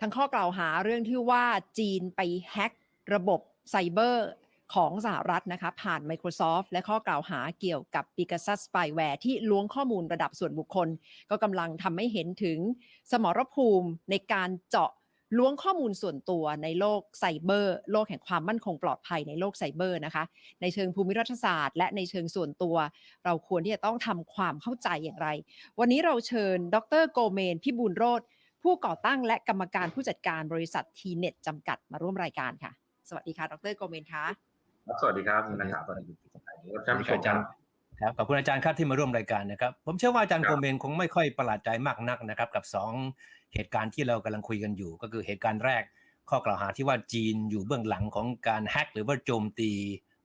ทั้งข้อกล่าวหาเรื่องที่ว่าจีนไปแฮ็กระบบไซเบอร์ของสหรัฐนะคะผ่าน Microsoft และข้อกล่าวหาเกี่ยวกับ Pegasus Spyware ที่ล้วงข้อมูลระดับส่วนบุคคล ก็กำลังทำให้เห็นถึงสมรภูมิในการเจาะล้วงข้อมูลส่วนตัวในโลกไซเบอร์ โลกแห่งความมั่นคงปลอดภัยในโลกไซเบอร์นะคะ ในเชิงภูมิรัฐศาสตร์ และในเชิงส่วนตัว เราควรที่จะต้องทำความเข้าใจอย่างไร วันนี้เราเชิญ ดรโกเมนพิบูลโรธ ผู้ก่อตั้งและกรรมการผู้จัดการบริษัททีเน็ตจำกัดมาร่วมรายการค่ะ สวัสดีค่ะ ดรโกเมนคะครับสวัสดีครับคุณนะครับสวัสดีครับท่านผู้ชมอาคจารัรบย์ครับขอบคุณอาจารย์ครับที่มาร่วมรายการนะครับ ผมเชื่อว่าอาจารย์ครับโกเมนคงไม่ค่อยประหลาดใจมากนักนะครับ กับสองเหตุการณ์ที่เรากำลังคุยกันอยู่ ก็คือเหตุการณ์แรก ข้อกล่าวหาที่ว่าจีนอยู่เบื้องหลังของการแฮ็กหรือว่าโจมตี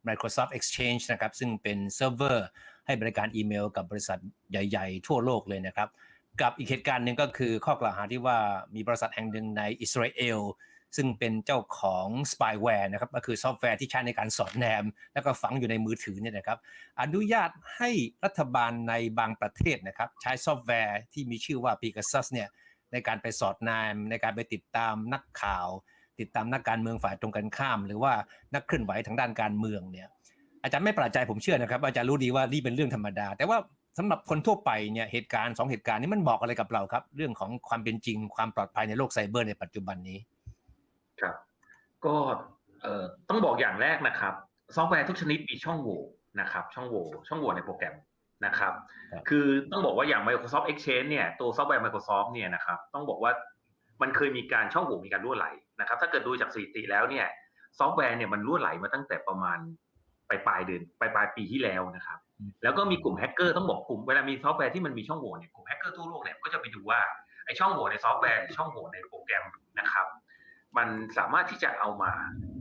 Microsoft Exchange นะครับ ซึ่งเป็นเซิร์ฟเวอร์ให้บริการอีเมลกับบริษัทใหญ่ ๆ ทั่วโลกเลยนะครับ กับอีกเหตุการณ์หนึ่งก็คือข้อกล่าวหาที่ว่ามีบริษัทแห่งหนึ่งในอิสราเอลซึ่งเป็นเจ้าของ spyware นะครับก็คือซอฟต์แวร์ที่ใช้ในการสอดแนม แล้วก็ฝังอยู่ในมือถือเนี่ยนะครับ อนุญาตให้รัฐบาลในบางประเทศนะครับ ใช้ซอฟต์แวร์ที่มีชื่อว่า Pegasus เนี่ยในการไปสอดแนม ในการไปติดตามนักข่าว ติดตามนักการเมืองฝ่ายตรงกันข้าม หรือว่านักเคลื่อนไหวทางด้านการเมืองเนี่ยอาจารย์ไม่ประหลาดใจผมเชื่อนะครับอาจารย์รู้ดีว่านี่เป็นเรื่องธรรมดา แต่ว่า สำหรับคนทั่วไปเนี่ยเหตุการณ์สองเหตุการณ์นี้มันบอกอะไรกับเราครับ เรื่องของความเป็นจริงความปลอดภัยในโลกไซเบอร์ในปัจจุบันนี้ ครับ ก็เอ่อต้องบอกอย่างแรกนะครับ ซอฟต์แวร์ทุกชนิดมีช่องโหว่นะครับ ช่องโหว่ช่องโหว่ในโปรแกรมนะครับครับ คือต้องบอกว่าอย่าง Microsoft Exchange เนี่ยตัวซอฟต์แวร์ Microsoft เนี่ยนะครับ ต้องบอกว่ามันเคยมีการช่องโหว่มีการรั่วไหลนะครับ ถ้าเกิดดูจากสถิติแล้วเนี่ย ซอฟต์แวร์เนี่ยมันรั่วไหลมาตั้งแต่ประมาณปลายปลายๆเดือนปลายปลายๆปีที่แล้วนะครับอืม แล้วก็มีกลุ่มแฮกเกอร์ต้องบอกกลุ่มเวลามีซอฟต์แวร์ที่มันมีช่องโหว่เนี่ยกลุ่มแฮกเกอร์ทั่วโลกเนี่ยก็จะไปดูว่าไอ้ช่องโหว่ในซอฟต์แวร์หรือช่องโหว่ในโปรแกรมนะครับ มันสามารถที่จะเอามา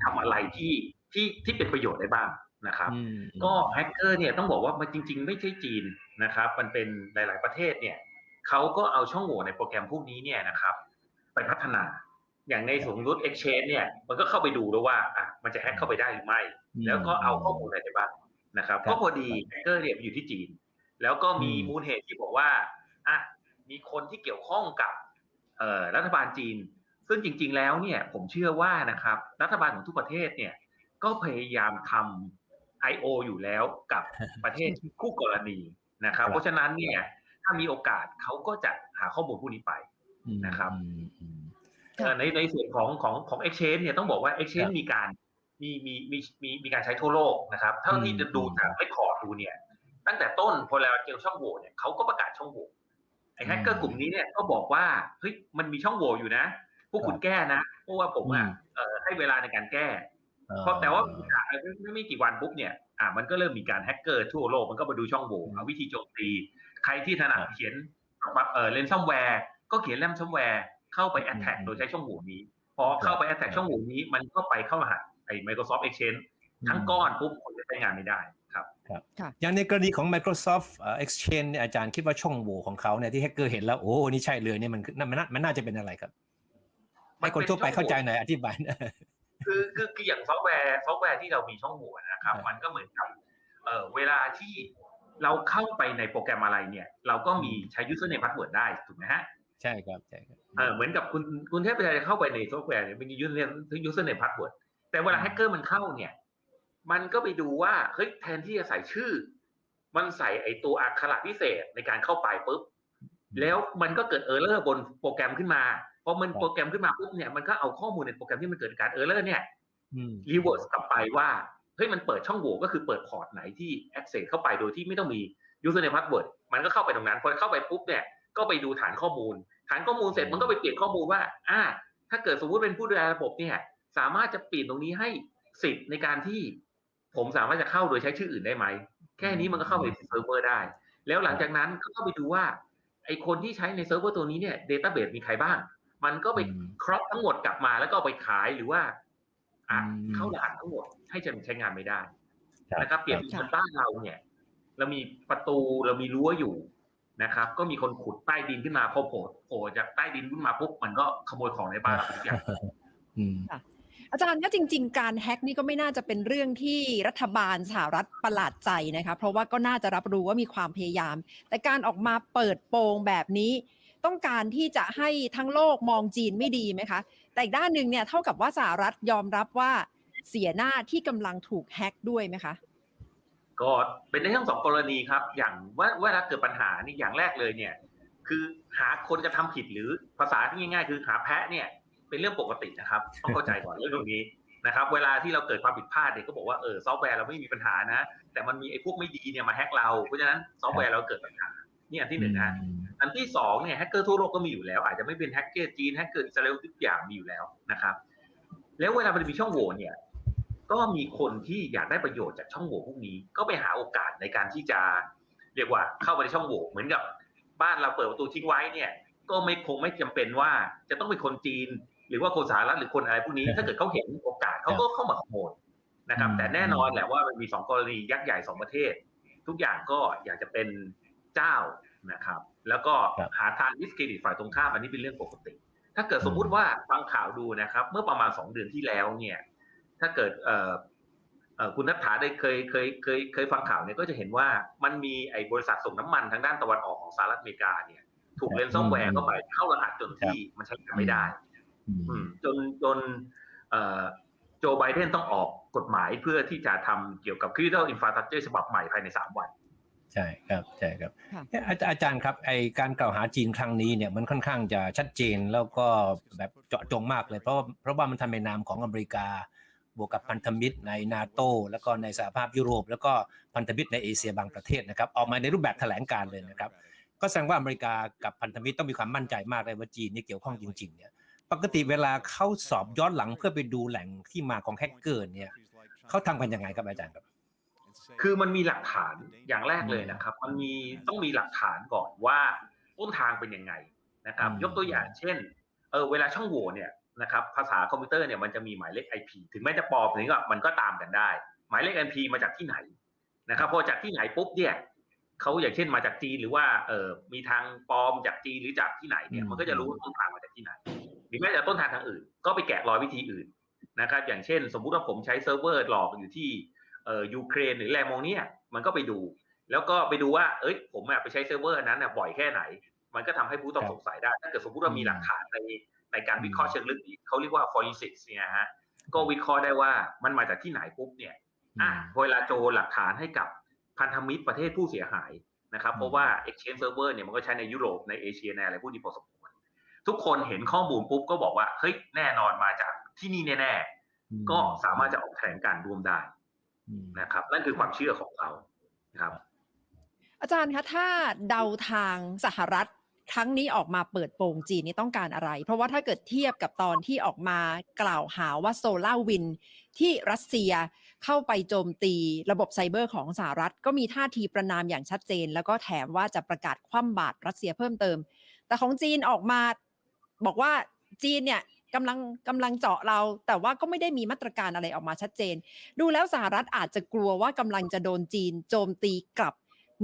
ทำอะไรที่ที่ที่เป็นประโยชน์ได้บ้างนะครับอืมก็แฮกเกอร์เนี่ยต้องบอกว่ามันจริง ๆ ไม่ใช่จีนนะครับ มันเป็นหลาย ๆประเทศเนี่ยเขาก็เอาช่องโหว่ในโปรแกรมพวกนี้เนี่ยนะครับ ไปพัฒนาอย่างในสมมติ Exchange เนี่ยมันก็เข้าไปดูแล้วว่าอะมันจะแฮกเข้าไปได้หรือไม่ แล้วก็เอาข้อมูลอะไรไปบ้าง นะครับครับก็พอดีแฮกเกอร์เนี่ยอยู่ที่จีน แล้วก็มีอืมมูลเหตุที่บอกว่าอะมีคนที่เกี่ยวข้องกับเอ่อรัฐบาลจีน ซึ่งจริง ๆ แล้วเนี่ยผมเชื่อว่านะครับรัฐบาลของทุกประเทศเนี่ยก็พยายามทำ I.O. อยู่แล้วกับประเทศคู่กรณีนะครับครับเพราะฉะนั้นเนี่ยถ้ามีโอกาสเขาก็จะหาข้อมูลพวกนี้ไปอืมนะครับอืมอืมเอ่อในในส่วนของของของ exchange เนี่ยต้องบอกว่าค exchange รับมีการ มีมีมีมีมีการใช้ทั่วโลกนะครับ เท่าที่อืมจะดูจากไ e คอร์ดดูเนี่ย ตั้งแต่ต้นพอเราเจอช่องโหว่เนี่ยเขาก็ประกาศช่องโหว่ไอ้แฮกเกอร์กลุ่มนี้เนี่ยก็บอกว่าเฮ้ยมันมีช่องโหว่อยู่นะ พวกคุณแก้นะ เพราะว่าผมอะเอ่อให้เวลาในการแก้เพราะแต่ว่าไม่ไม่ไม่กี่วันปุ๊บเนี่ยอ่ามันก็เริ่มมีการแฮกเกอร์ทั่วโลกมันก็มาดูช่องโหว่เอาวิธีโจมตี ใครที่ถนัดครับเขียนเอ่อเลนซัมแวร์ก็เขียนเลนซัมแวร์เข้าไปแอ t แทกอืมโดยใช้ช่องโหว่นี้พอเข้าไปแอ t แทกช่องโหว่นี้มันก็ไปเข้ารหัส ไอ้ Microsoft Exchange ทั้งก้อนปุ๊บคนจะใช้งานไม่ได้ครับอย่างในกรณีของ Microsoft เอ่อ Exchange เนี่ยอาจารย์คิดว่าช่องโหว่ของเขาเนี่ยที่แฮกเกอร์เห็นแล้ว โอ้นี่ใช่เลยเนี่ยมันคือมันน่ามันน่าจะเป็นอะไรครับให้คนทั่วไปเข้าใจหน่อยอธิบายหน่อยคือคือคืออย่างซอฟต์แวร์ซอฟต์แวร์ที่เรามีช่องโหว่นะครับครับมันก็เหมือนกับเอ่อเวลาที่เราเข้าไปในโปรแกรมอะไรเนี่ย เราก็มีใช้ username password ได้ถูกไหมฮะใช่ครับใช่ครับเออเหมือนกับคุณคุณเทพจะเข้าไปในซอฟต์แวร์เนี่ยเป็น username username password แต่เวลาแฮกเกอร์มันเข้าเนี่ย มันก็ไปดูว่าเฮ้ยแทนที่จะใส่ชื่อ มันใส่ไอตัวอักขระพิเศษในการเข้าไปปุ๊บแล้วมันก็เกิดเออร์เลอร์บนโปรแกรมขึ้นมาพอมันครับโปรแกรมขึ้นมาปุ๊บเนี่ยมันก็เอาข้อมูลในโปรแกรมที่มันเกิดการเออร์เลอร์เนี่ยอืมรีเวิร์สกลับไปว่าเฮ้ยมันเปิดช่องโหว่ก็คือเปิดพอร์ตไหนที่ access เข้าไปโดยที่ไม่ต้องมี username password มันก็เข้าไปตรงนั้นพอเข้าไปปุ๊บเนี่ยก็ไปดูฐานข้อมูล ฐานข้อมูลเสร็จมันก็ไปเปลี่ยนข้อมูลว่า อ่า ถ้าเกิดสมมุติเป็นผู้ดูแลระบบเนี่ย สามารถจะเปลี่ยนตรงนี้ให้สิทธิ์ในการที่ผมสามารถจะเข้าโดยใช้ชื่ออื่นได้ไหม แค่นี้มันก็เข้าไปเซิร์ฟเวอร์ได้ แล้วหลังจากนั้นก็เข้าไปดูว่าไอคนที่ใช้ในเซิร์ฟเวอร์ตัวนี้เนี่ยเดต้าเบสมีใครบ้าง มันก็ไปอืมครอปทั้งหมดกลับมาแล้วก็เอาไปขายหรือว่าอะอืมเข้ารหัสทั้งหมดให้จะใช้งานไม่ได้ครับนะครับเปรียบครับเหมือนบ้านเราเนี่ย เรามีประตูเรามีรั้วอยู่นะครับ ก็มีคนขุดใต้ดินขึ้นมาพอโผล่โผล่จากใต้ดินขึ้นมาปุ๊บมันก็ขโมยของในบ้านเราทุกอย่าง อาจารย์ก็จริง ๆ การแฮ็กนี่ก็ไม่น่าจะเป็นเรื่องที่รัฐบาลสหรัฐประหลาดใจนะคะเพราะว่าก็น่าจะรับรู้ว่ามีความพยายาม แต่การออกมาเปิดโปงแบบนี้ ต้องการที่จะให้ทั้งโลกมองจีนไม่ดีไหมคะ แต่อีกด้านหนึ่งเนี่ยเท่ากับว่าสหรัฐยอมรับว่าเสียหน้าที่กำลังถูกแฮ็กด้วยไหมคะก็เป็นในทั้งสองกรณีครับ อย่างว่าเวลาเกิดปัญหานี่อย่างแรกเลยเนี่ย คือหาคนกระทำผิดหรือภาษาที่ง่าย ๆ คือหาแพะเนี่ย เป็นเรื่องปกตินะครับ ต้องเข้าใจก่อนเรื่องตรงนี้นะครับ เวลาที่เราเกิดความผิดพลาดเนี่ยก็บอกว่าเออซอฟต์แวร์เราไม่มีปัญหานะ แต่มันมีไอ้พวกไม่ดีเนี่ยมาแฮ็กเรา เพราะฉะนั้นซอฟต์แวร์เราเกิดปัญหานี่อันที่หนึ่งนะอันที่สองเนี่ยแฮกเกอร์ทั่วโลกก็มีอยู่แล้ว อาจจะไม่เป็นแฮกเกอร์จีนแฮกเกอร์อิสราเอลทุกอย่างมีอยู่แล้วนะครับ แล้วเวลามันมีช่องโหว่เนี่ย ก็มีคนที่อยากได้ประโยชน์จากช่องโหว่พวกนี้ ก็ไปหาโอกาสในการที่จะเรียกว่าเข้าไปในช่องโหว่เหมือนกับบ้านเราเปิดประตูทิ้งไว้เนี่ย ก็ไม่คงไม่จำเป็นว่าจะต้องเป็นคนจีน หรือว่าคนสหรัฐหรือคนอะไรพวกนี้ ถ้าเกิดเขาเห็นโอกาสเขาก็เข้ามาขโมยนะครับอืมแต่แน่นอนแหละว่ามันมีสองกรณียักษ์ใหญ่สองประเทศ ทุกอย่างก็อยากจะเป็นเจ้านะครับ แล้วก็ครับหาทางดิสเครดิตฝ่ายตรงข้ามอันนี้เป็นเรื่องปกติ ถ้าเกิดสมมุติว่าฟังข่าวดูนะครับ เมื่อประมาณสองเดือนที่แล้วเนี่ย ถ้าเกิดเอ่อเอ่อคุณนัทธาได้เคยเคยเคยเคยฟังข่าวเนี่ยก็จะเห็นว่ามันมีไอ้บริษัทส่งน้ำมันทางด้านตะวันออกของสหรัฐอเมริกาเนี่ย ถูกเลนซอฟต์แวร์เข้าไปเข้ารหัสจนที่มันใช้งานไม่ได้อืม จนจนเอ่อโจไบเดนต้องออกกฎหมายเพื่อที่จะทำเกี่ยวกับ Critical Infrastructure ฉบับใหม่ภายใน 3 วัน ใช่ครับใช่ครับค่ะเอ๊ะอาจอาจารย์ครับไอการกล่าวหาจีนครั้งนี้เนี่ยมันค่อนข้างจะชัดเจนแล้วก็แบบเจาะจงมากเลยเพราะว่าเพราะว่ามันทำในนามของอเมริกาบวกกับพันธมิตรในนาโตแล้วก็ในสหภาพยุโรป แล้วก็พันธมิตรในเอเชียบางประเทศนะครับออกมาในรูปแบบแถลงการเลยนะครับ ก็แสดงว่าอเมริกากับพันธมิตรต้องมีความมั่นใจมากเลยว่าจีนนี่เกี่ยวข้องจริงๆเนี่ย ปกติเวลาเข้าสอบย้อนหลังเพื่อไปดูแหล่งที่มาของแฮกเกอร์เนี่ยเขาทำกันยังไงครับอาจารย์ครับ คือมันมีหลักฐานอย่างแรกเลยนะครับ มันมีต้องมีหลักฐานก่อนว่าต้นทางเป็นยังไงนะครับอืมยกตัวอย่างเช่นเออเวลาช่องโหว่เนี่ยนะครับภาษาคอมพิวเตอร์เนี่ยมันจะมีหมายเลข IP ถึงแม้จะปลอมนี้ก็มันก็ตามกันได้ หมายเลข IP มาจากที่ไหนนะครับพอจากที่ไหนปุ๊บเนี่ยเขาอย่างเช่นมาจากจีนหรือว่าเออมีทางปลอมจากจีนหรือจากที่ไหนเนี่ยอืมมันก็จะรู้ว่าต้นทางมาจากที่ไหนห รือแม้แต่ต้นทางทางอื่น ก็ไปแกะรอยวิธีอื่นนะครับ อย่างเช่น สมมุติว่าผมใช้เซิร์ฟเวอร์หลอกอยู่ที่เอ่อยูเครนหรือแลโมเนียมันก็ไปดู แล้วก็ไปดูว่าเอ้ยผมอะไปใช้เซิร์ฟเวอร์นั้นน่ะบ่อยแค่ไหน มันก็ทำให้ผู้ต้องครับสงสัยได้ ถ้าเกิดสมมุติว่ามีอืมหลักฐานในในการวิเคราะห์เชิงลึกอีกเขาเรียกว่า forensics เนี่ยฮะก็วิเคราะห์ได้ว่ามันมาจากที่ไหนปุ๊บเนี่ยอะเวลาโจรหลักฐานให้กับพันธมิตรประเทศผู้เสียหายนะครับอืมเพราะว่า exchange server เนี่ยมันก็ใช้ในยุโรปในเอเชียในอะไรพวกนี้พอสมควร ทุกคนเห็นข้อมูลปุ๊บก็บอกว่าเฮ้ยแน่นอนมาจากที่นี่แน่ๆก็สามารถจะออกแถลงการณ์ร่วมได้อืมนะครับ นั่นคือความเชื่อของเขานะครับ อาจารย์คะถ้าเดาทางสหรัฐครั้งนี้ออกมาเปิดโปงจีนนี่ต้องการอะไร เพราะว่าถ้าเกิดเทียบกับตอนที่ออกมากล่าวหาว่าโซลาวินที่รัสเซียเข้าไปโจมตีระบบไซเบอร์ของสหรัฐ ก็มีท่าทีประนามอย่างชัดเจน แล้วก็แถมว่าจะประกาศคว่ำบาตรรัสเซียเพิ่มเติม แต่ของจีนออกมา บอกว่าจีนเนี่ยกำลังกำลังเจาะเรา แต่ว่าก็ไม่ได้มีมาตรการอะไรออกมาชัดเจน ดูแล้วสหรัฐอาจจะกลัวว่ากำลังจะโดนจีนโจมตีกลับ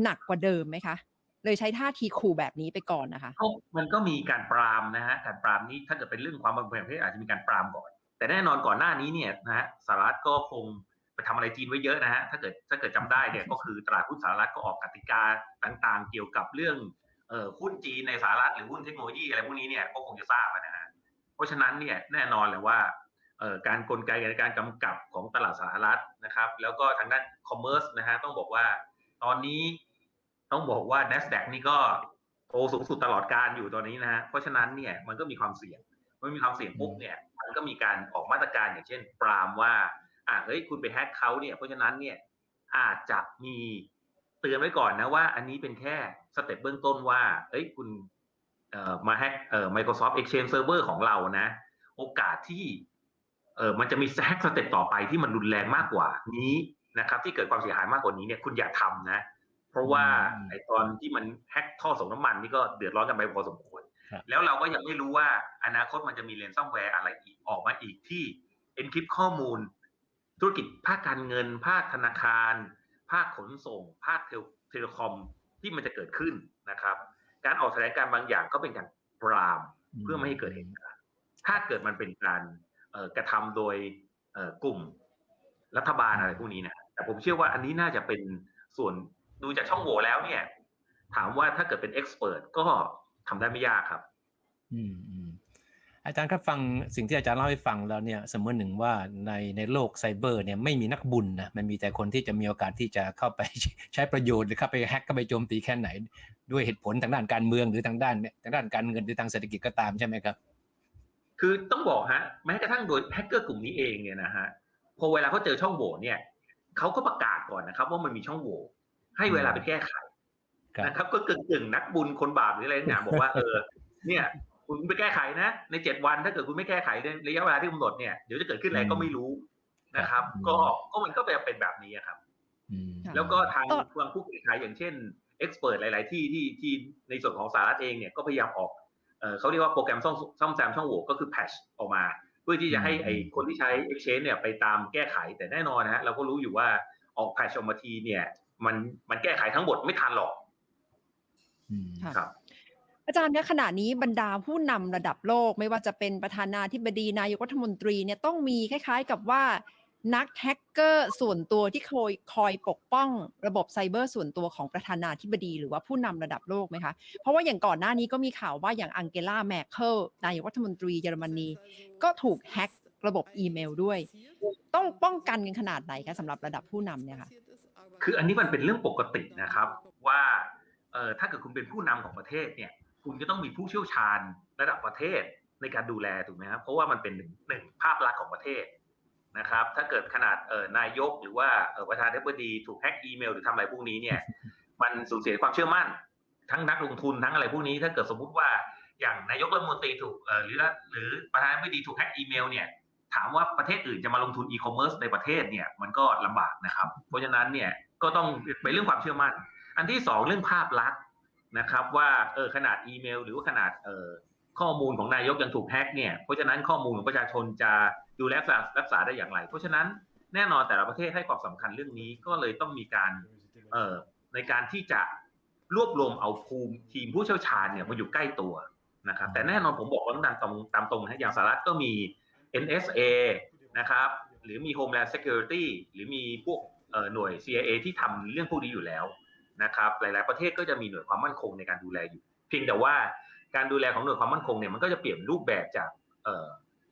หนักกว่าเดิมไหมคะเลยใช้ท่าทีขู่แบบนี้ไปก่อนนะคะ มันก็มีการปรามนะฮะ การปรามนี้ถ้าเกิดเป็นเรื่องความบังเอิญประเทศอาจจะมีการปรามก่อน แต่แน่นอนก่อนหน้านี้เนี่ยนะฮะสหรัฐก็คงไปทำอะไรจีนไว้เยอะนะฮะ ถ้าเกิดถ้าเกิดจำได้เนี่ยก็คือตลาดหุ้นสหรัฐก็ออกกติกาต่างๆ เกี่ยวกับเรื่อง เอ่อหุ้นจีนในสหรัฐหรือหุ้นเทคโนโลยีอะไรพวกนี้เนี่ยก็คงจะทราบนะฮะเพราะฉะนั้นเนี่ยแน่นอนเลยว่าเอ่อการกลไกในการกำกับของตลาดสหรัฐนะครับ แล้วก็ทางด้านคอมเมอร์สนะฮะต้องบอกว่า ตอนนี้ต้องบอกว่า NASDAQ นี่ก็โตสูงสุดตลอดการอยู่ตอนนี้นะฮะเพราะฉะนั้นเนี่ยมันก็มีความเสี่ยงเมื่อมีความเสี่ยงปุ๊บเนี่ยมันก็มีการออกมาตรการอย่างเช่น ปรามว่าอะเฮ้ยคุณไปแฮกเขาเนี่ยเพราะฉะนั้นเนี่ยอาจจะมีเตือนไว้ก่อนนะว่า อันนี้เป็นแค่ สเต็ปเบื้องต้นว่า เอ้ยคุณเอ่อมาแฮกเอ่อ Microsoft Exchange Server ของเรานะ โอกาสที่เอ่อมันจะมีแฮกสเต็ปต่อไปที่มันรุนแรงมากกว่านี้นะครับ ที่เกิดความเสียหายมากกว่านี้เนี่ยคุณอย่าทำนะ เพราะว่าอืมไอตอนที่มันแฮกท่อส่งน้ำมันนี่ก็เดือดร้อนกันไปพอสมควรครับแล้วเราก็ยังไม่รู้ว่าอนาคตมันจะมีเลนซัมแวร์อะไรอีกออกมาอีกที่ encrypt ข้อมูล ธุรกิจภาคการเงิน ภาคธนาคาร ภาคขนส่ง ภาคเทลเทเลคอม ที่มันจะเกิดขึ้นนะครับ การออกแถลงการณ์บางอย่างก็เป็นการปรามเพื่อไม่ให้เกิดเหตุการณ์ถ้าเกิดมันเป็นการเอ่อกระทำโดยเอ่อกลุ่มรัฐบาลอะไรพวกนี้นะแต่ผมเชื่อว่าอันนี้น่าจะเป็นส่วนดูจากช่องโหว่แล้วเนี่ย ถามว่าถ้าเกิดเป็นเอ็กซ์เพรสก็ทำได้ไม่ยากครับ อืม อืมอาจารย์ครับฟังสิ่งที่อาจารย์เล่าให้ฟังแล้วเนี่ยเสมอหนึ่งว่าในในโลกไซเบอร์เนี่ยไม่มีนักบุญนะมันมีแต่คนที่จะมีโอกาสที่จะเข้าไปใช้ประโยชน์หรือเข้าไปแฮกเข้าไปโจมตีแค่ไหน ด้วยเหตุผลทางด้านการเมืองหรือทางด้านเนี่ยทางด้านการเงินหรือทางเศรษฐกิจก็ตามใช่ไหมครับ คือต้องบอกฮะแม้กระทั่งโดยแฮกเกอร์กลุ่มนี้เองเนี่ยนะฮะพอเวลาเขาเจอช่องโหว่เนี่ยเขาก็ประกาศก่อนนะครับ ว่ามันมีช่องโหว่ให้เวลาไปแก้ไขครับนะครับ ก็กึ่งกึ่งๆนักบุญคนบาปหรืออะไรต่างๆบอกว่าเออเนี่ย คุณไปแก้ไขนะ ในเจ็ดวันถ้าเกิดคุณไม่แก้ไขในระยะเวลาที่กำหนดเนี่ยเดี๋ยวจะเกิดขึ้นอะไรก็ไม่รู้นะครับครับก็ก็มันก็เป็นแบบนี้ครับอืมแล้วก็ทางเอ่อทางผู้แก้ไขอย่างเช่นเอ็กซ์เพรสหลาย ๆ ที่ที่ที่ในส่วนของสหรัฐเองเนี่ยก็พยายามออกเออเขาเรียกว่าโปรแกรมซ่อมซ่อมแซมช่องโหว่ก็คือแพชออกมา เพื่อที่จะให้ไอคนที่ใช้ Exchange เนี่ยไปตามแก้ไขแต่แน่นอนนะฮะเราก็รู้อยู่ว่าออกแพชออกมาทีเนี่ย มันมันแก้ไขทั้งหมดไม่ทันหรอกอืมค่ะครับ อาจารย์คะขณะนี้บรรดาผู้นำระดับโลก ไม่ว่าจะเป็นประธานาธิบดีนายกรัฐมนตรีเนี่ยต้องมีคล้ายๆกับว่านักแฮกเกอร์ส่วนตัวที่คอยคอยปกป้องระบบไซเบอร์ส่วนตัวของประธานาธิบดี หรือว่าผู้นำระดับโลกไหมคะ เพราะว่าอย่างก่อนหน้านี้ก็มีข่าวว่าอย่างอังเกลาแมคเคิลนายกรัฐมนตรีเยอรมนี ก็ถูกแฮกระบบอีเมลด้วย ต้องป้องกันกันขนาดไหนคะสำหรับระดับผู้นำเนี่ยค่ะคืออันนี้มันเป็นเรื่องปกตินะครับว่าเอ่อถ้าเกิดคุณเป็นผู้นำของประเทศเนี่ย คุณก็ต้องมีผู้เชี่ยวชาญระดับประเทศในการดูแลถูกไหมครับเพราะว่ามันเป็นหนึ่งหนึ่งภาพลักษณ์ของประเทศนะครับ ถ้าเกิดขนาดเอ่อนายกหรือว่าเอ่อประธานาธิบดีถูกแฮ็กอีเมล หรือทำอะไรพวกนี้เนี่ย มันสูญเสียความเชื่อมั่น ทั้งนักลงทุนทั้งอะไรพวกนี้ ถ้าเกิดสมมุติว่าอย่างนายกรัฐมนตรีถูกเอ่อหรือละหรือประธานาธิบดีถูกแฮ็กอีเมลเนี่ยถามว่าประเทศอื่นจะมาลงทุนอีคอมเมิร์ซในประเทศเนี่ยมันก็ลำบากนะครับ เพราะฉะนั้นเนี่ยก็ต้องเป็นเรื่องความเชื่อมั่น อันที่สองเรื่องภาพลักษณ์ นะครับว่าเออขนาดอีเมล หรือว่าขนาดเออข้อมูลของนายกยังถูกแฮ็กเนี่ยเพราะฉะนั้นข้อมูลของประชาชนจะดูแลรักษาได้อย่างไร เพราะฉะนั้นแน่นอนแต่ละประเทศให้ความสำคัญเรื่องนี้ก็เลยต้องมีการเอ่อในการที่จะรวบรวมเอาภูมิทีมผู้เชี่ยวชาญเนี่ยมาอยู่ใกล้ตัวนะครับ แต่แน่นอนผมบอกว่าตามตรงตามตรงนะอย่างสหรัฐก็มี NSA นะครับ หรือมี Homeland Security หรือมีพวกหน่วย CIA ที่ทำเรื่องพวกนี้อยู่แล้ว นะครับหลาย ๆ ประเทศก็จะมีหน่วยความมั่นคงในการดูแลอยู่เพียงแต่ว่าการดูแลของหน่วยความมั่นคงเนี่ยมันก็จะเปลี่ยนรูปแบบจากเออ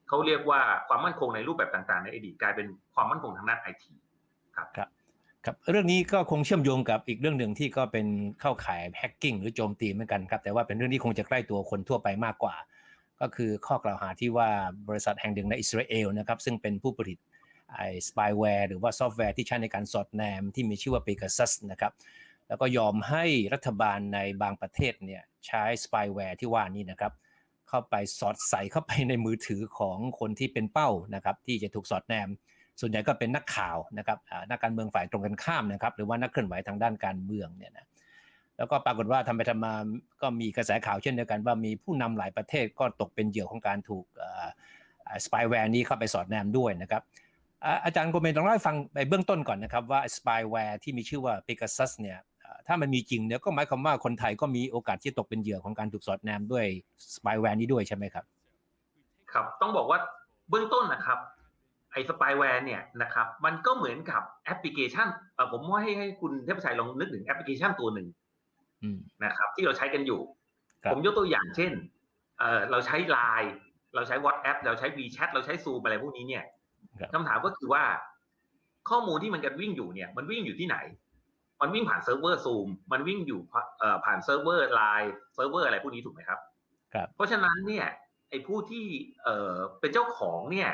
เขาเรียกว่าความมั่นคงในรูปแบบต่าง ๆ ในอดีตกลายเป็นความมั่นคงทางด้านไอทีครับเรื่องนี้ก็คงเชื่อมโยงกับอีกเรื่องหนึ่งที่ก็เป็นเข้าข่ายแฮกกิ้งหรือโจมตีเหมือนกันครับแต่ว่าเป็นเรื่องที่คงจะใกล้ตัวคนทั่วไปมากกว่า ก็คือข้อกล่าวหาที่ว่าบริษัทแห่งหนึ่งในอิสราเอลนะครับซึ่งเป็นผู้ผลิตไอ้สปายแวร์หรือว่าซอฟต์แวร์ที่ใช้ในการสอดแนมที่มีชื่อว่า Pegasus นะครับ แล้วก็ยอมให้รัฐบาลในบางประเทศเนี่ยใช้สปายแวร์ที่ว่านี้นะครับ เข้าไปสอดใส่เข้าไปในมือถือของคนที่เป็นเป้านะครับ ที่จะถูกสอดแนม ส่วนใหญ่ก็เป็นนักข่าวนะครับนักการเมืองฝ่ายตรงกันข้ามนะครับ หรือว่านักเคลื่อนไหวทางด้านการเมืองเนี่ยนะแล้วก็ปรากฏว่าทำไปทำมาก็มีกระแสข่าวเช่นเดียวกันว่ามีผู้นำหลายประเทศก็ตกเป็นเหยื่อของการถูกสปายแวร์นี้เข้าไปสอดแนมด้วยนะครับอาจารย์โกเมนต้องเล่าให้ฟังไปเบื้องต้นก่อนนะครับว่าสปายแวร์ที่มีชื่อว่า Pegasus เนี่ย ถ้ามันมีจริงเนี่ยก็หมายความว่าคนไทยก็มีโอกาสที่ตกเป็นเหยื่อของการถูกสอดแนมด้วยสปายแวร์นี้ด้วยใช่ไหมครับ ครับต้องบอกว่าเบื้องต้นนะครับไอ้สปายแวร์เนี่ยนะครับมันก็เหมือนกับแอปพลิเคชันเอ่อผมว่าให้ให้คุณเทพชัยลองนึกถึงแอปพลิเคชันตัวหนึ่งอืมนะครับ ที่เราใช้กันอยู่ครับผมยกตัวอย่างเช่นเอ่อเราใช้ Line เราใช้ WhatsApp เราใช้ WeChat เราใช้ Zoom อะไรพวกนี้เนี่ยครับคำถามก็คือว่าข้อมูลที่มันกันวิ่งอยู่เนี่ย มันวิ่งอยู่ที่ไหน มันวิ่งผ่านเซิร์ฟเวอร์ Zoom มันวิ่งอยู่ผ่าเอ่อผ่านเซิร์ฟเวอร์ Line เซิร์ฟเวอร์อะไรพวกนี้ถูกไหมครับครับ เพราะฉะนั้นเนี่ยไอ้ผู้ที่เอ่อเป็นเจ้าของเนี่ย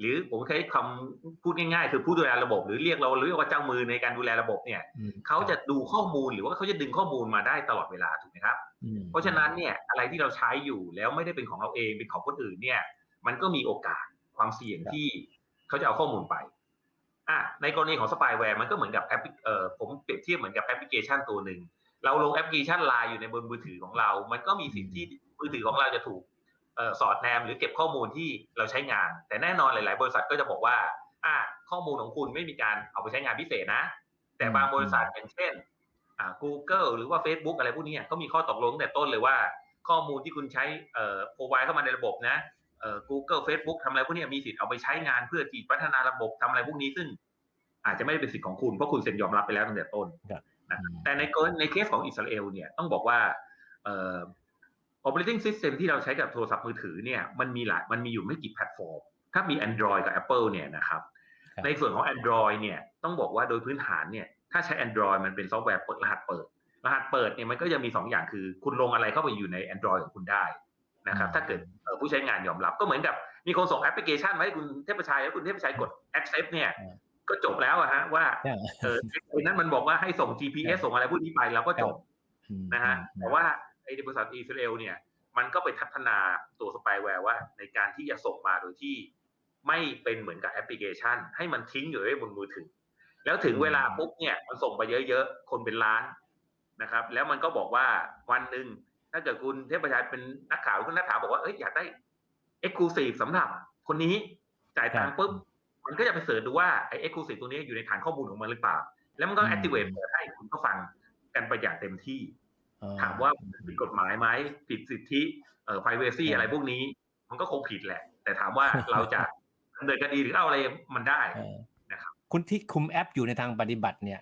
หรือผมใช้คำพูดง่ายๆ คือผู้ดูแลระบบ หรือเรียกเราเรียกว่าเจ้ามือในการดูแลระบบเนี่ยอืมเขาจะดูข้อมูลหรือว่าเขาจะดึงข้อมูลมาได้ตลอดเวลาถูกไหมครับอืมเพราะฉะนั้นเนี่ยอะไรที่เราใช้อยู่แล้วไม่ได้เป็นของเราเองเป็นของคนอื่นเนี่ย มันก็มีโอกาสความเสี่ยงที่เขาจะเอาข้อมูลไป อะในกรณีของสปายแวร์มันก็เหมือนกับแอปพลิเอ่อผมเปรียบเทียบเหมือนกับแอปพลิเคชันตัวหนึ่ง เราลงแอปพลิเคชันไลน์อยู่ในบนมือถือของเรา มันก็มีสิทธิ์ที่มือถือของเราจะถูกเอ่อสอดแนมหรือเก็บข้อมูลที่เราใช้งาน แต่แน่นอนหลาย ๆ บริษัทก็จะบอกว่าอะข้อมูลของคุณไม่มีการเอาไปใช้งานพิเศษนะ แต่บางบริษัทอย่างเช่นอ่า Google หรือว่า Facebook อะไรพวกนี้ก็มีข้อตกลงตั้งแต่ต้นเลยว่า ข้อมูลที่คุณใช้เอ่อ provide เข้ามาในระบบนะ เอ่อ Google Facebook ทำอะไรพวกนี้มีสิทธิ์เอาไปใช้งานเพื่อที่พัฒนาระบบทำอะไรพวกนี้ซึ่ง อาจจะไม่ได้เป็นสิทธิ์ของคุณ เพราะคุณเซ็นยอมรับไปแล้วตั้งแต่ต้นครับนะแต่ในกรณีในเคสของอิสราเอลเนี่ยต้องบอกว่าเอ่อ operating system ที่เราใช้กับโทรศัพท์มือถือเนี่ยมันมีหลายมันมีอยู่ไม่กี่แพลตฟอร์ม ถ้ามี Android กับ Apple เนี่ยนะครับครับ ในส่วนของ Android เนี่ยต้องบอกว่าโดยพื้นฐานเนี่ยถ้าใช้ Android มันเป็นซอฟต์แวร์เปิดรหัสเปิด รหัสเปิดเนี่ยมันก็จะมี 2 อย่างคือ คุณลงอะไรเข้าไปอยู่ใน Android ของคุณได้ นะครับอืมถ้าเกิดเอ่อผู้ใช้งานยอมรับก็เหมือนกับมีคนส่งแอปพลิเคชันมาให้คุณเทพชัยแล้วคุณเทพชัยกด accept เนี่ยก็จบแล้วอะฮะว่าใช่เออไอ้นั้นมันบอกว่าให้ส่ง GPS ส่งอะไรพวกนี้ไปแล้วก็จบอืมนะฮะแต่ว่าไอ้บริษัทอิสราเอลเนี่ยมันก็ไปพัฒนาตัวสปายแวร์ว่าในการที่จะส่งมาโดยที่ไม่เป็นเหมือนกับแอปพลิเคชัน ให้มันทิ้งอยู่ไว้บนมือถือ แล้วถึงเวลาปุ๊บเนี่ยมันส่งไปเยอะๆ คนเป็นล้านนะครับ แล้วมันก็บอกว่าวันหนึ่ง ถ้าเกิดคุณเทพประชาเป็นนักข่าวคุณนักข่าวบอกว่าเอ้ยอยากได้เอ็กซ์คลูซีฟสำหรับคนนี้จ่ายตังค์ปุ๊บมันก็จะไปเสิร์ชดูว่าไอ้เอ็กซ์คลูซีฟตัวนี้อยู่ในฐานข้อมูลของมันหรือเปล่า แล้วมันก็อืมแอคทีเวตเปิดให้คุณก็ฟังกันไปอย่างเต็มที่อ๋อถามว่าผิดกฎหมายไหมผิดสิทธิเอ่อ privacy อืมอะไรพวกนี้ มันก็คงผิดแหละ แต่ถามว่าเราจะดำเนินคดีหรือเอาอะไรมันได้เออนะครับคุณที่คุมแอปอยู่ในทางปฏิบัติเนี่ย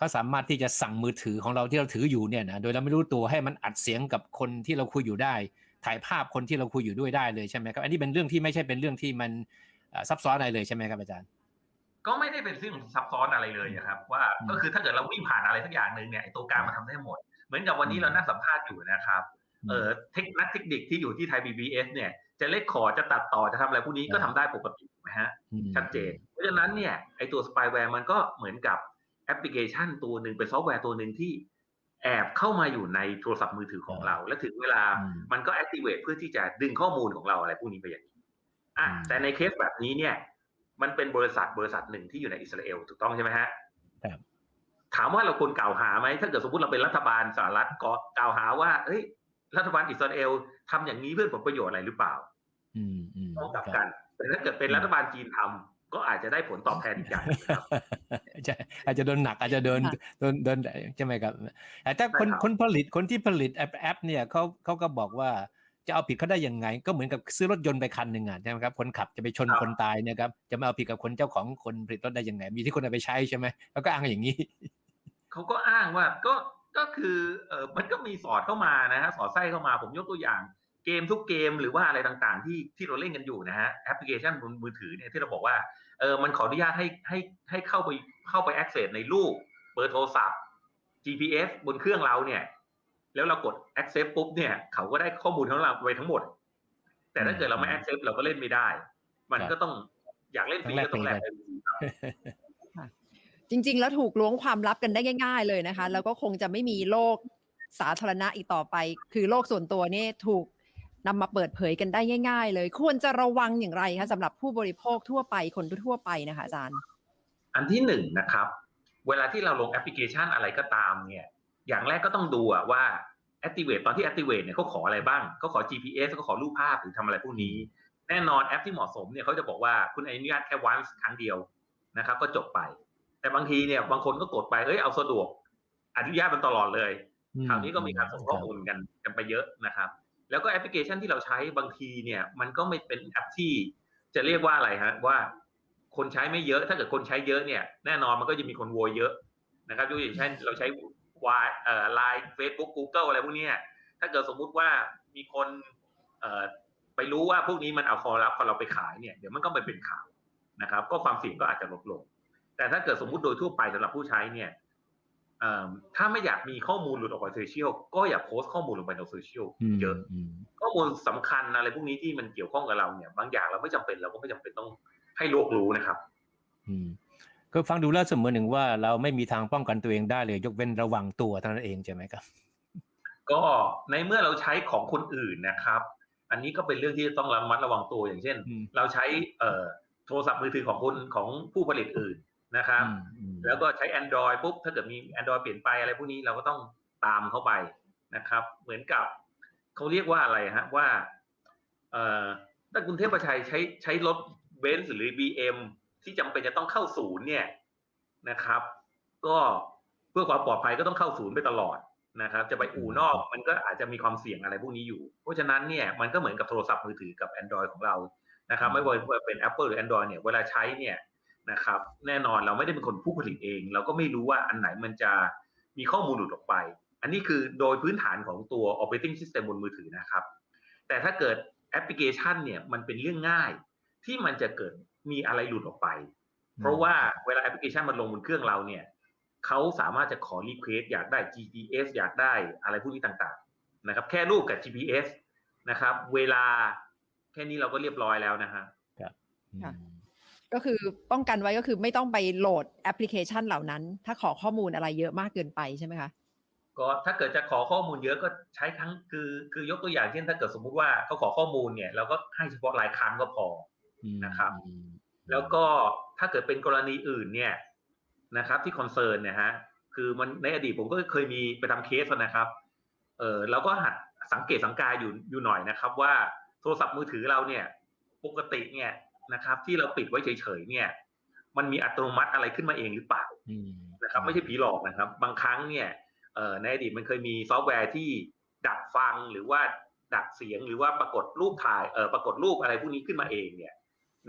เขาสามารถที่จะสั่งมือถือของเราที่เราถืออยู่เนี่ยนะโดยเราไม่รู้ตัวให้มันอัดเสียงกับคนที่เราคุยอยู่ได้ ถ่ายภาพคนที่เราคุยอยู่ด้วยได้เลยใช่ไหมครับ อันนี้เป็นเรื่องที่ไม่ใช่เป็นเรื่องที่มันเอ่อซับซ้อนอะไรเลยใช่ไหมครับอาจารย์ ก็ไม่ได้เป็นเรื่องซับซ้อนอะไรเลยนะครับ ว่าอืมก็คือถ้าเกิดเราวิ่งผ่านอะไรสักอย่างหนึ่งเนี่ยไอ้ตัวกลางมันทำได้หมด เหมือนกับวันนี้อืมเรานั่งสัมภาษณ์อยู่นะครับเออเทคนักเทคนิคที่อยู่ที่ไทย PBS เนี่ยจะเล็กขอร์ดจะตัดต่อจะทำอะไรพวกนี้ก็ทำได้ปกติถูกไหมฮะอืมชัดเจน เพราะฉะนั้นเนี่ยไอตัวสปายแวร์มันก็เหมือนกับแอ ปพลิเคชันตัวหนึ่งเป็นซอฟต์แวร์ตัวหนึ่งที่แอบเข้ามาอยู่ในโทรศัพท์มือถือของเรา และถึงเวลาอืมมันก็ activate เพื่อที่จะดึงข้อมูลของเราอะไรพวกนี้ไปอย่างนี้อะอืมแต่ในเคสแบบนี้เนี่ย มันเป็นบริษัทบริษัทหนึ่งที่อยู่ในอิสราเอลถูกต้องใช่ไหมฮะครับถามว่าเราควรกล่าวหาไหมถ้าเกิดสมมติเราเป็นรัฐบาลสหรัฐก็กล่าวหาว่าเฮ้ยรัฐบาลอิสราเอลทำอย่างนี้เพื่อผลประโยชน์อะไรหรือเปล่าอืมอืมต้องกลับครับกันแต่ถ้าเกิดเป็นรัฐบาลจีนทำ ก็อาจจะได้ผลตอบแทนอีกอย่างหนึ่งครับใช่อาจจะโดนหนักอาจจะโดนค่ะโดนโดนใช่ไหมครับแต่ถ้าคนใช่ครับคนผลิตคนที่ผลิตแอปแอปเนี่ยเขาเขาก็บอกว่าจะเอาผิดเขาได้ยังไง ก็เหมือนกับซื้อรถยนต์ไปคันหนึ่งอะใช่ไหมครับคนขับจะไปชนคนตายเนี่ยครับจะมาเอาผิดกับคนเจ้าของคนผลิตรถได้ยังไง มีที่คนเอาไปใช้ใช่ไหมแล้วก็อ้างอย่างนี้เขาก็อ้างว่าก็ก็คือเออมันก็มีสอดเข้ามานะฮะสอดไส้เข้ามาผมยกตัวอย่าง เกมทุกเกมหรือว่าอะไรต่างๆ ที่ที่เราเล่นกันอยู่นะฮะแอปพลิเคชันบนมือถือเนี่ยที่เราบอกว่าเออมันขออนุญาตให้ให้ให้เข้าไปเข้าไป access ในรูปเบอร์โทรศัพท์ GPS บนเครื่องเราเนี่ย แล้วเรากด accept ปุ๊บเนี่ย เขาก็ได้ข้อมูลของเราไปทั้งหมด แต่ถ้าเกิดเราไม่ accept เราก็เล่นไม่ได้ มันก็ต้องอยากเล่นฟรีก็ต้องแลกไปฟรีครับจริง ๆ แล้วถูกล้วงความลับกันได้ง่าย ๆ เลยนะคะ แล้วก็คงจะไม่มีโลกสาธารณะอีกต่อไป คือโลกส่วนตัวนี่ถูก นำมาเปิดเผยกันได้ง่าย ๆ เลย ควรจะระวังอย่างไรคะสำหรับผู้บริโภคทั่วไปคนทั่วๆไปนะคะอาจารย์ อันที่หนึ่งนะครับ เวลาที่เราลงแอปพลิเคชันอะไรก็ตามเนี่ย อย่างแรกก็ต้องดูอะว่า activate ตอนที่ activate เนี่ยเขาขออะไรบ้างเขาขอ GPS เขาขอรูปภาพหรือทำอะไรพวกนี้ แน่นอนแอปที่เหมาะสมเนี่ยเขาจะบอกว่าคุณอนุญาตแค่ once ครั้งเดียวนะครับ ก็จบไป แต่บางทีเนี่ยบางคนก็กดไปเอ้ยเอาสะดวกอนุญาตมันตลอดเลยคราวนี้ก็มีการส่งข้อมูลกันกันไปเยอะนะครับ แล้วก็แอปพลิเคชันที่เราใช้บางทีเนี่ยมันก็ไม่เป็นแอปที่จะเรียกว่าอะไรฮะว่า คนใช้ไม่เยอะ ถ้าเกิดคนใช้เยอะเนี่ยแน่นอนมันก็จะมีคนโวยเยอะนะครับยกอย่างเช่นเราใช้วายเอ่อไลน์เฟซบุ๊กกูเกิลอะไรพวกเนี้ยถ้าเกิดสมมุติว่ามีคนเอ่อไปรู้ว่าพวกนี้มันเอาคอรับพอเราไปขายเนี่ยเดี๋ยวมันก็ไปเป็นข่าวนะครับ ก็ความเสี่ยงก็อาจจะลดลง แต่ถ้าเกิดสมมุติโดยทั่วไปสำหรับผู้ใช้เนี่ยเอิ่ม ถ้าไม่อยากมีข้อมูลหลุดออกไปโซเชียลก็อย่าโพสต์ข้อมูลลงไปในโซเชียลเยอะมข้อมูลสำคัญอะไรพวกนี้ที่มันเกี่ยวข้องกับเราเนี่ย บางอย่างเราไม่จำเป็นเราก็ไม่จำเป็นต้องให้โลกรู้นะครับ อืมก็ฟังดูแล้วเสมือนหนึ่งว่าเราไม่มีทางป้องกันตัวเองได้เลย ยกเว้นระวังตัวเท่านั้นเองใช่ไหมครับ ก็ในเมื่อเราใช้ของคนอื่นนะครับ อันนี้ก็เป็นเรื่องที่ต้องระมัดระวังตัวอย่างเช่นอืมเราใช้เอ่อโทรศัพท์มือถือของคนของผู้ผลิตอื่น นะครับอืมอืมแล้วก็ใช้ Android ปุ๊บถ้าเกิดมี Android เปลี่ยนไปอะไรพวกนี้เราก็ต้องตามเข้าไปนะครับ เหมือนกับเขาเรียกว่าอะไรฮะว่าเอ่อถ้าคุณเทพชัยใช้ใช้รถเบนซ์หรือ BM ที่จำเป็นจะต้องเข้าศูนย์เนี่ยนะครับ ก็เพื่อความปลอดภัยก็ต้องเข้าศูนย์ไปตลอดนะครับ จะไปอู่นอกมันก็อาจจะมีความเสี่ยงอะไรพวกนี้อยู่ เพราะฉะนั้นเนี่ยมันก็เหมือนกับโทรศัพท์มือถือกับ Android ของเรานะครับ ไม่ว่าเป็น Apple หรือ Android เนี่ยเวลาใช้เนี่ย นะครับ แน่นอนเราไม่ได้เป็นคนผู้ผลิตเอง เราก็ไม่รู้ว่าอันไหนมันจะมีข้อมูลหลุดออกไป อันนี้คือโดยพื้นฐานของตัว operating system บนมือถือนะครับ แต่ถ้าเกิดแอปพลิเคชันเนี่ยมันเป็นเรื่องง่ายที่มันจะเกิดมีอะไรหลุดออกไป เพราะว่าเวลาแอปพลิเคชันมันลงบนเครื่องเราเนี่ยเขาสามารถจะขอรีเควสอยากได้ GPS อยากได้อะไรพวกนี้ต่างๆนะครับ แค่รูปกับ GPS นะครับ เวลาแค่นี้เราก็เรียบร้อยแล้วนะฮะอืมค่ะ ก็คือป้องกันไว้ก็คือไม่ต้องไปโหลดแอปพลิเคชันเหล่านั้น ถ้าขอข้อมูลอะไรเยอะมากเกินไปใช่ไหมคะก็ถ้าเกิดจะขอข้อมูลเยอะก็ใช้ครั้งคือคือยกตัวอย่างเช่น ถ้าเกิดสมมุติว่าเขาขอข้อมูลเนี่ยเราก็ให้เฉพาะรายครั้งก็พอนะครับอืมแล้วก็ถ้าเกิดเป็นกรณีอื่นเนี่ยนะครับ ที่คอนเซิร์นเนี่ยฮะคือมันในอดีตผมก็เคยมีไปทำเคสนะครับ เออเราก็หัดสังเกตสังกาอยู่อยู่หน่อยนะครับ ว่าโทรศัพท์มือถือเราเนี่ย ปกติเนี่ย นะครับ ที่เราปิดไว้เฉยๆเนี่ย มันมีอัตโนมัติอะไรขึ้นมาเองหรือเปล่าอืมนะครับ ไม่ใช่ผีหลอกนะครับ บางครั้งเนี่ยเอ่อในอดีตมันเคยมีซอฟต์แวร์ที่ดักฟังหรือว่าดักเสียงหรือว่าปรากฏรูปถ่ายเอ่อปรากฏรูปอะไรพวกนี้ขึ้นมาเองเนี่ย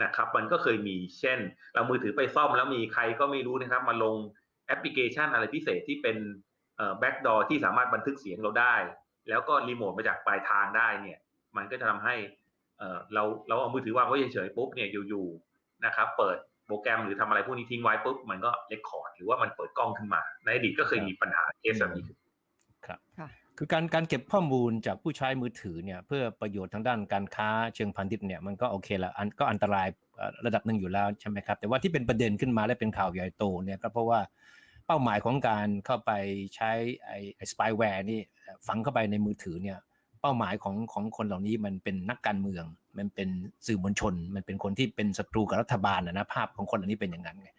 นะครับ มันก็เคยมีเช่น เรามือถือไปซ่อมแล้วมีใครก็ไม่รู้นะครับ มาลงแอปพลิเคชันอะไรพิเศษที่เป็นเอ่อแบ็กดอที่สามารถบันทึกเสียงเราได้ แล้วก็รีโมทมาจากปลายทางได้เนี่ย มันก็จะทำให้ เอ่อเราเราเอามือถือวางไว้เฉยๆปุ๊บเนี่ยอยู่ๆนะครับเปิดโปรแกรมหรือทำอะไรพวกนี้ทิ้งไว้ปุ๊บมันก็เรคคอร์ดหรือว่ามันเปิดกล้องขึ้นมา ในอดีตก็เคยมีปัญหาเคสแบบนี้ครับค่ะคือการการเก็บข้อมูลจากผู้ใช้มือถือเนี่ยเพื่อประโยชน์ทางด้านการค้าเชิงพาณิชย์เนี่ยมันก็โอเคละอันก็อันตรายเอ่อระดับหนึ่งอยู่แล้วใช่ไหมครับ แต่ว่าที่เป็นประเด็นขึ้นมาและเป็นข่าวใหญ่โตเนี่ยก็เพราะว่าเป้าหมายของการเข้าไปใช้ไอ้ไอ้สปายแวร์นี่เอ่อฝังเข้าไปในมือถือเนี่ย เป้าหมายของของคนเหล่านี้มันเป็นนักการเมือง มันเป็นสื่อมวลชน มันเป็นคนที่เป็นศัตรูกับรัฐบาลนะนะภาพของคนเหล่านี้เป็นอย่างนั้นไง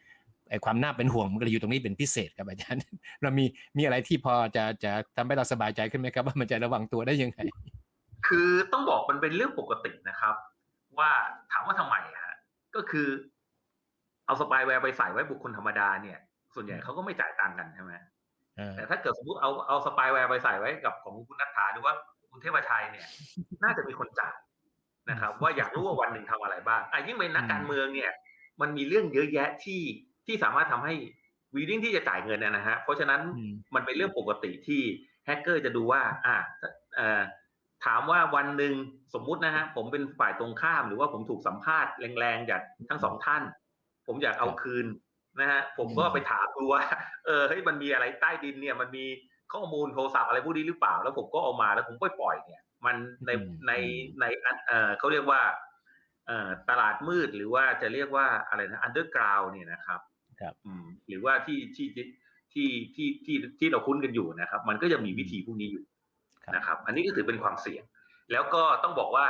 ไอ้ความน่าเป็นห่วงมันก็เลยอยู่ตรงนี้เป็นพิเศษครับอาจารย์ เรามีมีอะไรที่พอจะจะทำให้เราสบายใจขึ้นไหมครับ ว่ามันจะระวังตัวได้ยังไง คือต้องบอกมันเป็นเรื่องปกตินะครับ ว่าถามว่าทำไมอะฮะก็คือ เอาสปายแวร์ไปใส่ไว้บุคคลธรรมดาเนี่ย ส่วนใหญ่เขาก็ไม่จ่ายตังค์กันใช่ไหมเออแต่ถ้าเกิดสมมติเอาเอาสปายแวร์ไปใส่ไว้กับของคุณนัทธาหรือว่า คุณเทพชัยเนี่ย น่าจะมีคนจ่ายนะครับ ว่าอยากรู้ว่าวันหนึ่งทำอะไรบ้างอะยิ่งเป็นนักการเมืองเนี่ย มันมีเรื่องเยอะแยะที่ที่สามารถทำให้วีดิ้งที่จะจ่ายเงินนะนะฮะเพราะฉะนั้นอืมมันเป็นเรื่องปกติที่แฮกเกอร์จะดูว่า อ่าเอ่อถามว่าวันหนึ่งสมมุตินะฮะผมเป็นฝ่ายตรงข้ามหรือว่าผมถูกสัมภาษณ์แรงๆจากทั้งสองท่าน ผมอยากเอาคืนนะฮะผมก็ไปถามดูว่า เออเฮ้ยมันมีอะไรใต้ดินเนี่ย มันมี ข้อมูลโทรศัพท์อะไรพวกนี้หรือเปล่า แล้วผมก็เอามาแล้วผมก็ปล่อยเนี่ย มันในอืมในในอันเออเขาเรียกว่าเอ่อตลาดมืดหรือว่าจะเรียกว่าอะไรนะอันเดอร์กราวเนี่ยนะครับ ครับอืมหรือว่าที่ที่ที่ที่ที่ที่เราคุ้นกันอยู่นะครับ มันก็จะมีวิธีพวกนี้อยู่ครับนะครับ อันนี้ก็ถือเป็นความเสี่ยง แล้วก็ต้องบอกว่า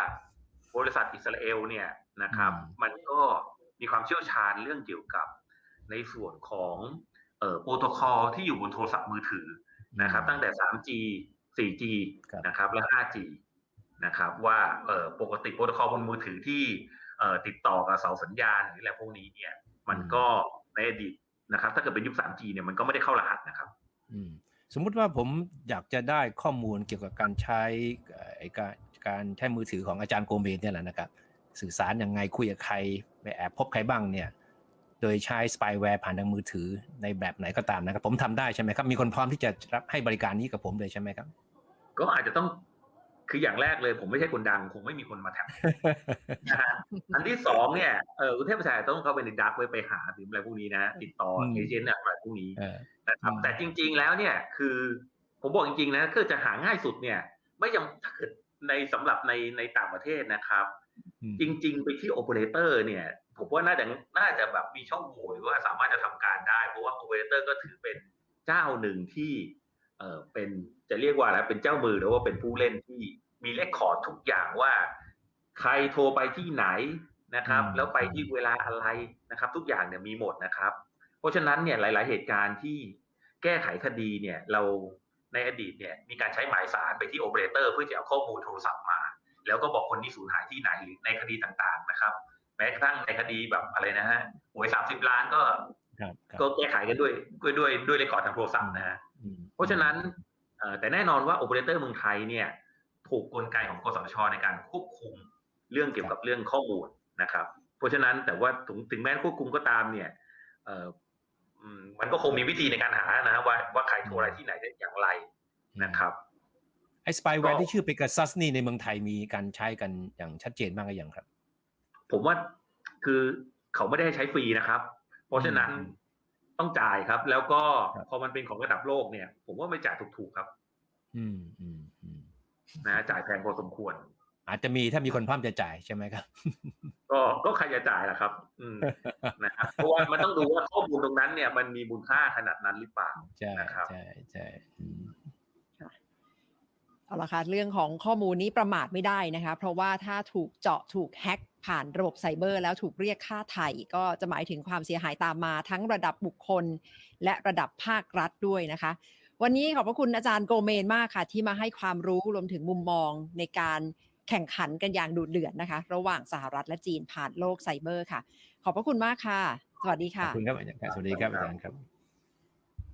บริษัทอิสราเอลเนี่ยนะครับ มันก็มีความเชี่ยวชาญเรื่องเกี่ยวกับในส่วนของเอ่อโปรโตคอลที่อยู่บนโทรศัพท์มือถือ นะครับ ตั้งแต่ 3G 4G ครับนะครับ และ 5G นะครับ ว่าเอ่อปกติโปรโตคอลบนมือถือที่เอ่อติดต่อกับเสาสัญญาณหรืออะไรพวกนี้เนี่ย มันก็ในอดีตนะครับ ถ้าเกิดเป็นยุค 3G เนี่ยมันก็ไม่ได้เข้ารหัสนะครับอืมสมมุติว่าผมอยากจะได้ข้อมูลเกี่ยวกับการใช้เอ่อไอ้การการใช้มือถือของอาจารย์โกเมนเนี่ยแหละนะครับ สื่อสารยังไงคุยกับใครไปแอบพบใครบ้างเนี่ย โดยใช้สปายแวร์ผ่านทางมือถือในแบบไหนก็ตามนะครับผมทำได้ใช่ไหมครับ มีคนพร้อมที่จะรับให้บริการนี้กับผมเลยใช่ไหมครับ ก็อาจจะต้องคืออย่างแรกเลย ผมไม่ใช่คนดังคงไม่มีคนมาแท็บนะฮะอันที่สองเนี่ยเออคุณเทพชัยต้องเข้าไปในดักไว้ไปหาถึงอะไรพวกนี้นะติดต่ออืมเอเจนต์อะไรพวกนี้เออนะครับอืมแต่จริง ๆแล้วเนี่ยคือผมบอกจริงๆนะคือจะหาง่ายสุดเนี่ย ไม่ยังถ้าเกิดในสำหรับในในต่างประเทศนะครับอืม จริง ๆ ไปที่โอเปอเรเตอร์เนี่ย ผมว่าน่าจะน่าจะแบบมีช่องโหว่หรือว่าสามารถจะทำการได้ เพราะว่าโอเปอเรเตอร์ก็ถือเป็นเจ้าหนึ่งที่เออเป็นจะเรียกว่าอะไรเป็นเจ้ามือหรือว่าเป็นผู้เล่นที่มีเลคคอร์ดทุกอย่างว่า ใครโทรไปที่ไหนนะครับอืมแล้วไปที่เวลาอะไรนะครับ ทุกอย่างเนี่ยมีหมดนะครับ เพราะฉะนั้นเนี่ยหลาย ๆ เหตุการณ์ที่แก้ไขคดีเนี่ยเราในอดีตเนี่ยมีการใช้หมายสารไปที่โอเปอเรเตอร์เพื่อจะเอาข้อมูลโทรศัพท์มา แล้วก็บอกคนที่สูญหายที่ไหนหรือในคดีต่างๆนะครับ แม้กระทั่งในคดีแบบอะไรนะฮะหวยสามสิบล้านก็ครับครับก็แก้ไขกันด้วยด้วยด้วยด้วยเรคคอร์ดทางโทรศัพท์นะฮะอืมเพราะฉะนั้นเอ่อแต่แน่นอนว่าโอเปอเรเตอร์เมืองไทยเนี่ยถูกกลไกของกสทชในการควบคุมเรื่องเกี่ยวกับเรื่องข้อมูลนะครับ เพราะฉะนั้นแต่ว่าถึงถึงแม้ควบคุมก็ตามเนี่ยเอ่ออืมมันก็คงมีวิธีในการหานะฮะว่าว่าใครโทรอะไรที่ไหนได้อย่างไรนะครับ ไอ้สปายแวก็ร์ที่ชื่อ Pegasus นี่ในเมืองไทยมีการใช้กันอย่างชัดเจนมากหรือยังครับ ผมว่าคือเขาไม่ได้ให้ใช้ฟรีนะครับ เพราะฉะนั้นอืมต้องจ่ายครับ แล้วก็ครับพอมันเป็นของระดับโลกเนี่ย ผมว่าไม่จ่ายถูกๆครับ อืมอืมอืมนะจ่ายแพงพอสมควร อาจจะมีถ้ามีคนพร้อมจะจ่ายใช่ไหมครับ ก็ก็ใครจะจ่ายล่ะครับ อืมนะครับเพราะว่ามันต้องดูว่าข้อมูลตรงนั้นเนี่ยมันมีมูลค่าขนาดนั้นหรือเปล่าใช่นะครับใช่ใช่อืม เอาละค่ะเรื่องของข้อมูลนี้ประมาทไม่ได้นะคะ เพราะว่าถ้าถูกเจาะถูกแฮ็กผ่านระบบไซเบอร์ แล้วถูกเรียกค่าไถ่ก็จะหมายถึงความเสียหายตามมาทั้งระดับบุคคล และระดับภาครัฐด้วยนะคะ วันนี้ขอบพระคุณอาจารย์โกเมนมากค่ะ ที่มาให้ความรู้รวมถึงมุมมองในการแข่งขันกันอย่างดุเดือดนะคะ ระหว่างสหรัฐและจีนผ่านโลกไซเบอร์ค่ะ ขอบพระคุณมากค่ะ สวัสดีค่ะบคุณครับอาจารย์สวัสดีครับอาจารย์ครับ